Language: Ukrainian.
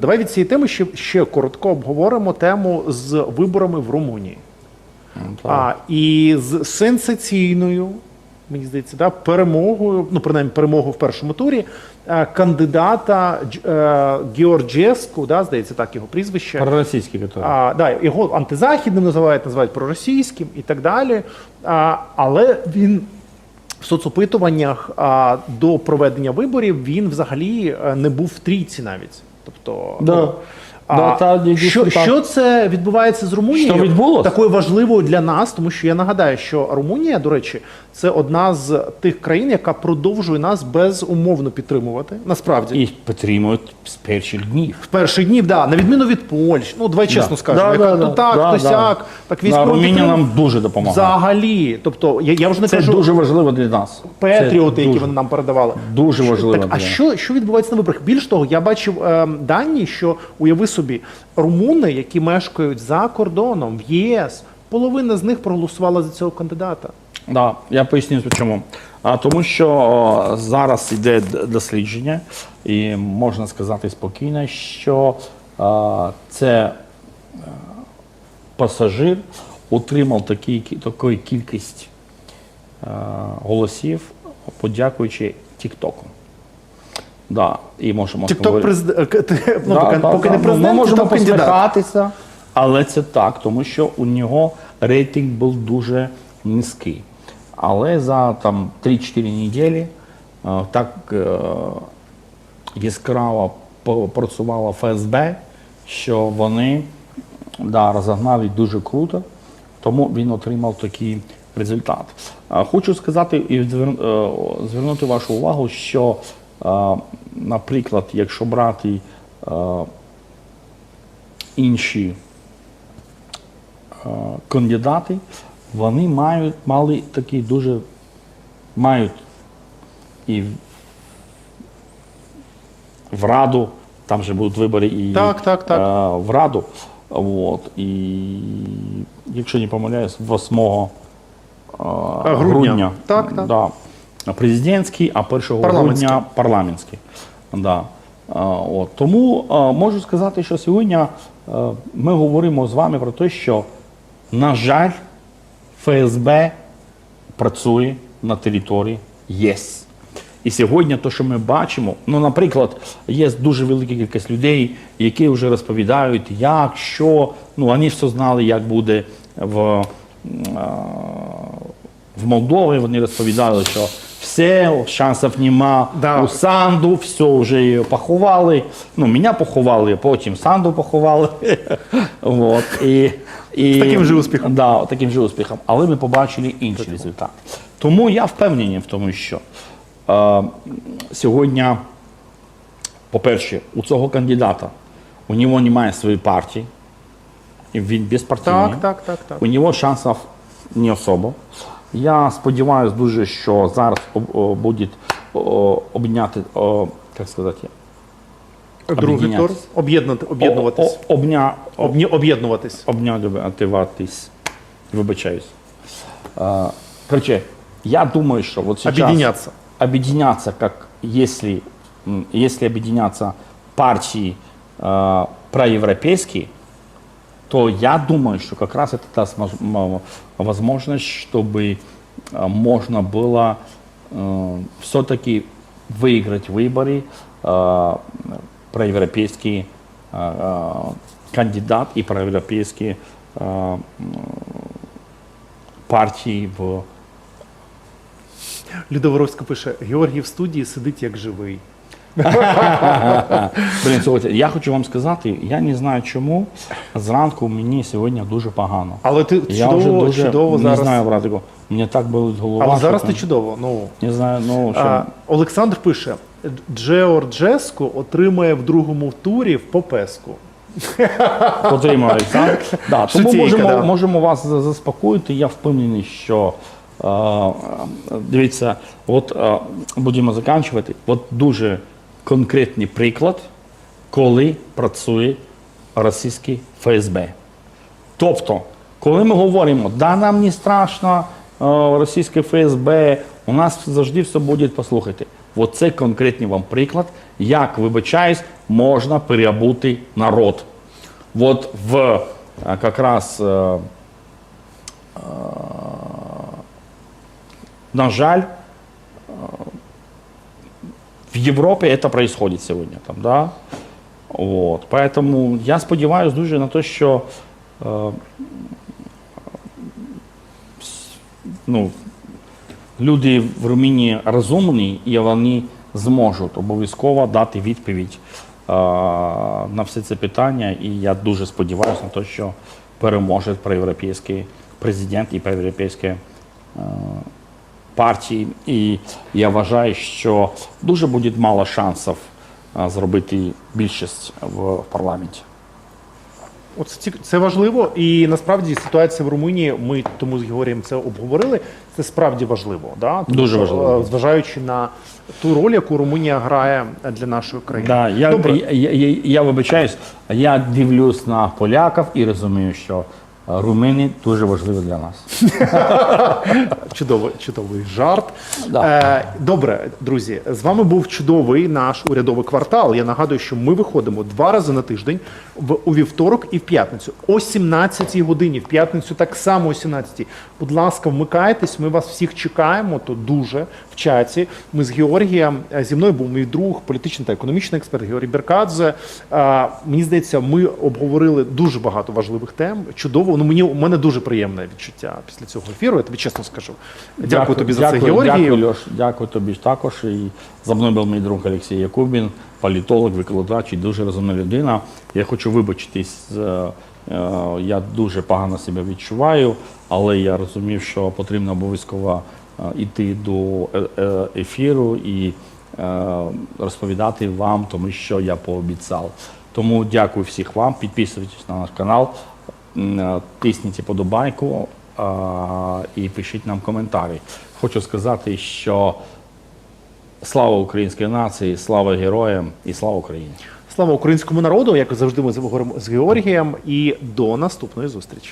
Давай від цієї теми ще, ще коротко обговоримо тему з виборами в Румунії. А, і з сенсаційною, мені здається, да, перемогою, ну принаймні перемогою в першому турі, е, кандидата е, Георджеску, да, здається, так його прізвище. Проросійський. А, да, його антизахідним називають, називають проросійським і так далі. А, але він в соцопитуваннях а, до проведення виборів він взагалі е, не був в трійці навіть. Тобто, Да. Ну, а, Да, та, що, так. що це відбувається з Румунією? Що відбулось? Такою важливою для нас, тому що я нагадаю, що Румунія, до речі, це одна з тих країн, яка продовжує нас безумовно підтримувати. Насправді. І підтримують з перших днів. В перші днів, да, на відміну від Польщі, ну давай чесно Да. скажемо, Да, да, да, так, да, то да. сяк, так Да, Румунія нам дуже допомагає. взагалі. Тобто, я, я вже не Це кажу дуже важливо для нас. петріоти, Це які дуже- вони нам передавали. Дуже важливо Так, а для нас. що, що відбувається на виборах? Більш того, я бачив е, дані, що уяви собі, румуни, які мешкають за кордоном в ЄС, половина з них проголосувала за цього кандидата. Да, я поясню чому. А тому, що о, зараз йде дослідження, і можна сказати спокійно, що а, це е, пасажир отримав таку кількість е, голосів, подякуючи Тіктоку. Да, і можемо Тікток президент, ну, Да, поки, да, поки да. не Ну, президент, Ми можемо посміхатися, але це так, тому що у нього рейтинг був дуже низький. Але за там 3-4 неділі е, так е, яскраво працювала ФСБ, що вони да, розогнали дуже круто, тому він отримав такий результат. Хочу сказати і е, звернути вашу увагу, що, наприклад, якщо брати інші кандидати, вони мають мали такі дуже мають і в- Раду, там же будуть вибори і Так, так, так. в Раду. От, і якщо не помиляюсь, 8 е, грудня, Так, так. Да, президентський, а 1 грудня парламентський. Да. От. Тому можу сказати, що сьогодні ми говоримо з вами про те, що, на жаль, ФСБ працює на території ЄС. І сьогодні те, що ми бачимо, ну, наприклад, є дуже велика кількість людей, які вже розповідають, як, що, ну, вони все знали, як буде в, в Молдові. Вони розповідали, що все, шансів нема Да. у Санду, все вже її поховали. Ну, мене поховали, потім Санду поховали. Вот. І, і, З таким же успіхом. Да, таким же успіхом. Але ми побачили інший результат. Тому я впевнений в тому, що е, сьогодні, по-перше, у цього кандидата у нього немає своєї партії, він безпартійний. Так, так, так, так. У нього шансів не особо. Я сподіваюся дуже, що зараз об- о, буде о, обняти, о, як сказати, Другий тур об'єднятися. об'єднати, об'єднуватись. О- о- обня, Обні- об'єднуватись. обнятиватись. Вибачаюсь. А, Короче, я думаю, что вот сейчас... Объединяться. Объединяться, как если, м, если объединяться партии э, проевропейские, то я думаю, что как раз это даст моз- м- возможность, чтобы э, можно было все-таки выиграть выборы э, проевропейский э, э, кандидат и проевропейские э, м, партии в Люда Воровська пише: Георгій в студії сидить як живий. Блін, слухайте, я хочу вам сказати, я не знаю чому. Зранку мені сьогодні дуже погано. Але ти Я чудово, вже дуже чудово не зараз. знаю, братику. Мені так болить голова. Але зараз ти чудово. Ну, Не знаю, ну що. а, Олександр пише: Джеорджеску отримає в другому турі в попеску. Потримав Олександр. Да, тому Шутейка, можемо, да. можемо вас заспокоїти. Я впевнений, що е, е, дивіться, от е, будемо закінчувати. От дуже конкретний приклад, коли працює російський ФСБ. Тобто, коли ми говоримо, да нам не страшно е, російське ФСБ, у нас завжди все буде, послухайте. Оце конкретний вам приклад, як, вибачаюсь, можна переобути народ. Вот в э, как раз, э, э, на жаль, э, в Європі це происходит сьогодні. Там, да? От. Поэтому я сподіваюся дуже на те, що е, ну, люди в Румунії розумні і вони зможуть обов'язково дати відповідь е, на все це питання. І я дуже сподіваюся на те, що переможе проєвропейський президент і проєвропейські е, партії. І я вважаю, що дуже буде мало шансів зробити більшість в парламенті. От це, важливо, і насправді ситуація в Румунії. Ми тому з Георгієм це обговорили. Це справді важливо, да? Тому Дуже важливо. е, зважаючи на ту роль, яку Румунія грає для нашої країни. Да, я, я, я, я, я вибачаюсь, я дивлюсь на поляків і розумію, що румуни дуже важливі для нас. Чудовий, чудовий жарт. Да. Е, добре, друзі, з вами був чудовий наш урядовий квартал. Я нагадую, що ми виходимо два рази на тиждень в у вівторок і в п'ятницю о 17-й годині. В п'ятницю так само о 17-й. Будь ласка, вмикайтесь. Ми вас всіх чекаємо. То дуже в чаті. Ми з Георгієм е, зі мною був мій друг, політичний та економічний експерт Георгій Беркадзе. Е, мені здається, ми обговорили дуже багато важливих тем. Чудово. Ну мені у мене дуже приємне відчуття після цього ефіру. Я тобі чесно скажу. Дякую, тобі за це, дякую, Георгій. Дякую, Льош, дякую тобі також. І за мною був мій друг Олексій Якубін, політолог, викладач і дуже розумна людина. Я хочу вибачитись. е, е, Я дуже погано себе відчуваю, але я розумів, що потрібно обов'язково е, йти до е- е, ефіру і е, розповідати вам, тому що я пообіцяв. Тому дякую всіх вам. Підписуйтесь на наш канал, тисніть подобайку і пишіть нам коментарі. Хочу сказати, що слава українській нації, слава героям і слава Україні! Слава українському народу, як завжди, ми говоримо з Георгієм. І до наступної зустрічі.